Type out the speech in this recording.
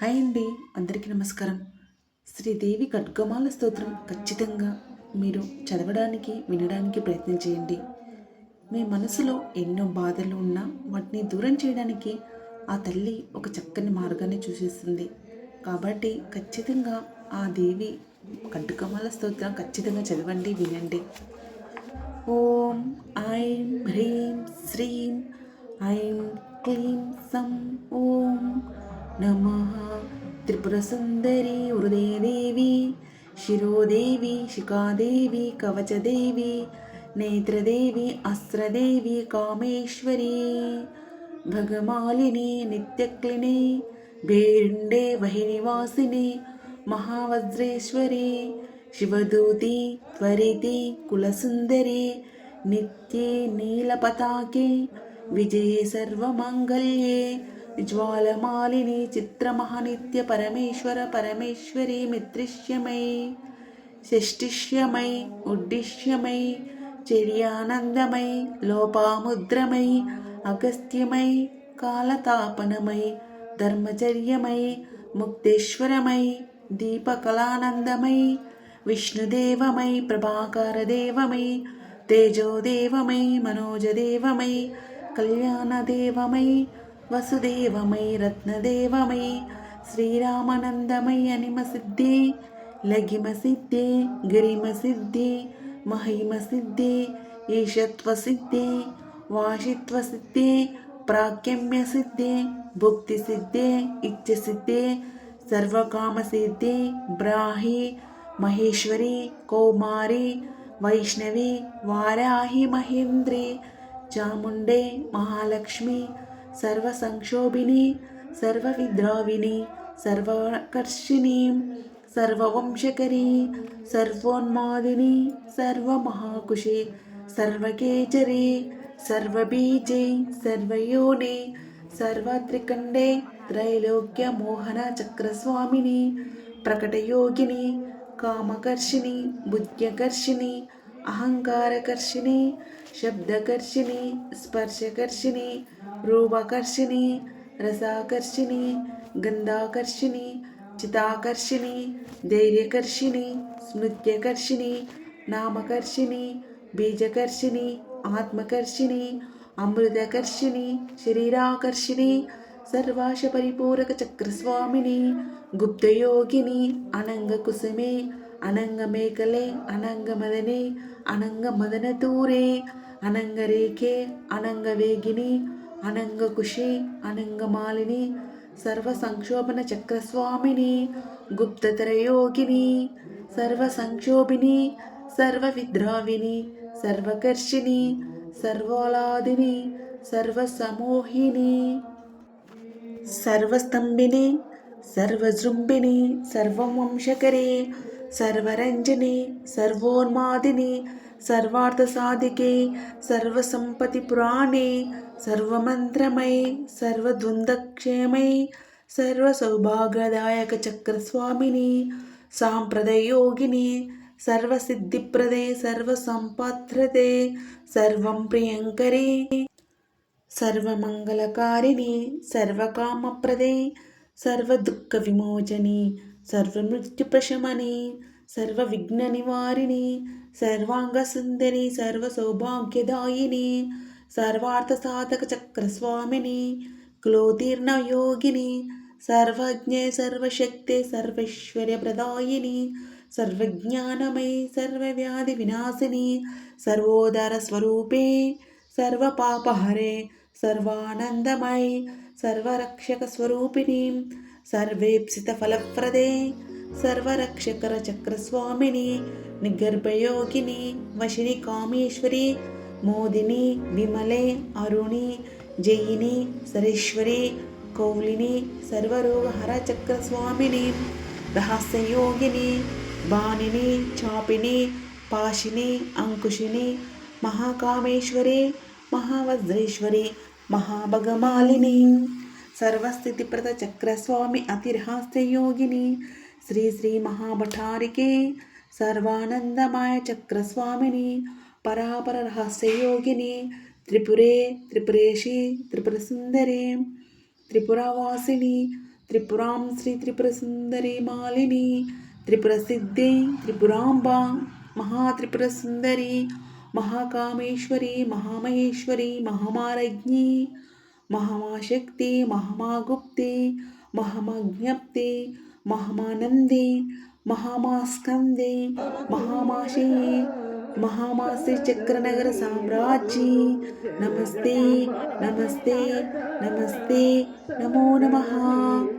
Hi అండి అందరికీ నమస్కారం. శ్రీదేవి ఖడ్గమాల స్తోత్రం ఖచ్చితంగా మీరు చదవడానికి వినడానికి ప్రయత్నం చేయండి. మీ మనసులో ఎన్నో బాధలు ఉన్నా వాటిని దూరం చేయడానికి ఆ తల్లి ఒక చక్కని మార్గాన్ని చూసేస్తుంది. కాబట్టి ఖచ్చితంగా ఆ దేవి ఖడ్గమాల స్తోత్రం ఖచ్చితంగా చదవండి వినండి. ఓం ఐం హ్రీం శ్రీం ఐం క్లీం సం ఓం నమ త్రిపురసుందరి హృదయదేవి శిరోదేవి శిఖాదేవి కవచదేవి నేత్రదేవి అస్త్రదేవి కామేశ్వరి భగమాలిని నిత్యక్లిని బేరుండే వహినివాసిని మహావజ్రేశ్వరి శివదూతి త్వరితి కులసుందరి నిత్యే నీలపతాకే విజయే సర్వమంగళ్యే జ్వాలమాలిని చిత్రమహనిత్య పరమేశ్వర పరమేశ్వరి మిత్రిష్యమై షష్టిష్యమై ఉడ్డిష్యమై చర్యానందమై లోపాముద్రమై అగస్త్యమై కాలతాపనమై ధర్మచర్యమై ముక్తేశ్వరమై దీపకళానందమై విష్ణుదేవమై ప్రభాకరదేవమై తేజోదేవమై మనోజదేవమై కళ్యాణదేవమై వసుదేవమై రత్నదేవమై శ్రీరామనందమై వాషిత్వ లగిమసిద్ధి ప్రాక్యమ్య మహిమసిద్ధి భుక్తి వాషిత్వసిద్ధి ఇచ్చ భుక్తిసిద్ధి సర్వకామ సర్వకామసిద్ధి బ్రాహి మహేశ్వరి కౌమారి వైష్ణవి వారాహి మహేంద్రి చాముండే మహాలక్ష్మి సర్వ సంక్షోభిని సర్వ సర్వవిద్రావిని సర్వకర్షిణి సర్వవంశకరి సర్వోన్మాదిని సర్వమహాకుశి సర్వకేచరి సర్వబీజై సర్వయోని సర్వత్రికండే త్రైలోక్య మోహన చక్రస్వామిని ప్రకటయోగిని కామకర్షిణి బుద్ధ్యకర్షిణి అహంకారకర్షిణి శబ్దకర్షిణి స్పర్శకర్షిణి రూపకర్షిణి రసాకర్షిణి గంధాకర్షిణి చితాకర్షిణి ధైర్యకర్షిణి స్మృత్యకర్షిణి నామకర్షిణి బీజకర్షిణి ఆత్మకర్షిణి అమృతకర్షిణి శరీరాకర్షిణి సర్వాశ పరిపూరక చక్రస్వామిని గుప్తయోగిని అనంగ కుసుమే అనంగ మేకలే అనంగ మదనే అనంగ మదన తూరే అనంగ సర్వ సంక్షోభన చక్రస్వామిని గుప్తతరయోగిని సర్వ సంక్షోభిని సర్వ విద్రావిని సర్వకర్షిణి సర్వాలాదిని సర్వసమోహిని సర్వస్తంభిని సర్వజృంభిని సర్వవంశకరి సర్వరంజని సర్వోన్మాదిని సర్వార్థసాధికే సర్వసంపతి పురాణే సర్వమంత్రమై సర్వద్వందక్షేమై సర్వసౌభాగ్యదాయక చక్రస్వామిని సాంప్రదయోగిని సర్వసిద్ధిప్రదే సర్వసంపాత్రదే సర్వం ప్రియంకరే సర్వమంగళకారిణి సర్వకామప్రదే సర్వదుఃఖ విమోచని సర్వమృత్యుప్రశమని సర్వ విఘ్న నివారిణి సర్వాంగ సుందరి సర్వ సౌభాగ్యదాయిని సర్వార్థ సాధక చక్రస్వామిని క్లోతీర్ణ యోగిని సర్వజ్ఞ సర్వశక్తి సర్వేశ్వర్య ప్రదాయిని సర్వజ్ఞానమై సర్వవ్యాధి వినాశిని సర్వోదర స్వరూపే సర్వపాపహరే సర్వానందమై సర్వరక్షక స్వరూపిణి సర్వేప్సిత ఫలప్రదే సర్వరక్షకర చక్రస్వామిని నిగర్భయోగిని వశిని కామేశ్వరి మోదిని విమలే అరుణి జయిని సరేశ్వరి కౌలిని సర్వరోగహర చక్రస్వామిని రహస్యయోగిని బాణిని చాపిని పాశిని అంకుశిని మహాకామేశ్వరి సర్వస్థితిప్రద చక్రస్వామి అతిరహాస్యయోగిని శ్రీ శ్రీ మహాభటారికే సర్వానందమాయ చక్రస్వామిని పరాపర రహస్యయోగిని త్రిపురే త్రిపురేషి త్రిపురసుందరే. త్రిపురవాసిని త్రిపురాం శ్రీ త్రిపుర సుందరి మాలిని. త్రిపుర సిద్ధి త్రిపురాంబ మహాత్రిపుర సుందరి మహాకామేశ్వరి మహామహేశ్వరి మహామారజ్ఞి. महामाशक्ते महामागुप्ते महामाज्ञप्ते महामानन्दे महामास्कन्दे महामाशे महामासे चक्रनगर साम्राज्ये। नमस्ते नमस्ते नमस्ते नमो नमः।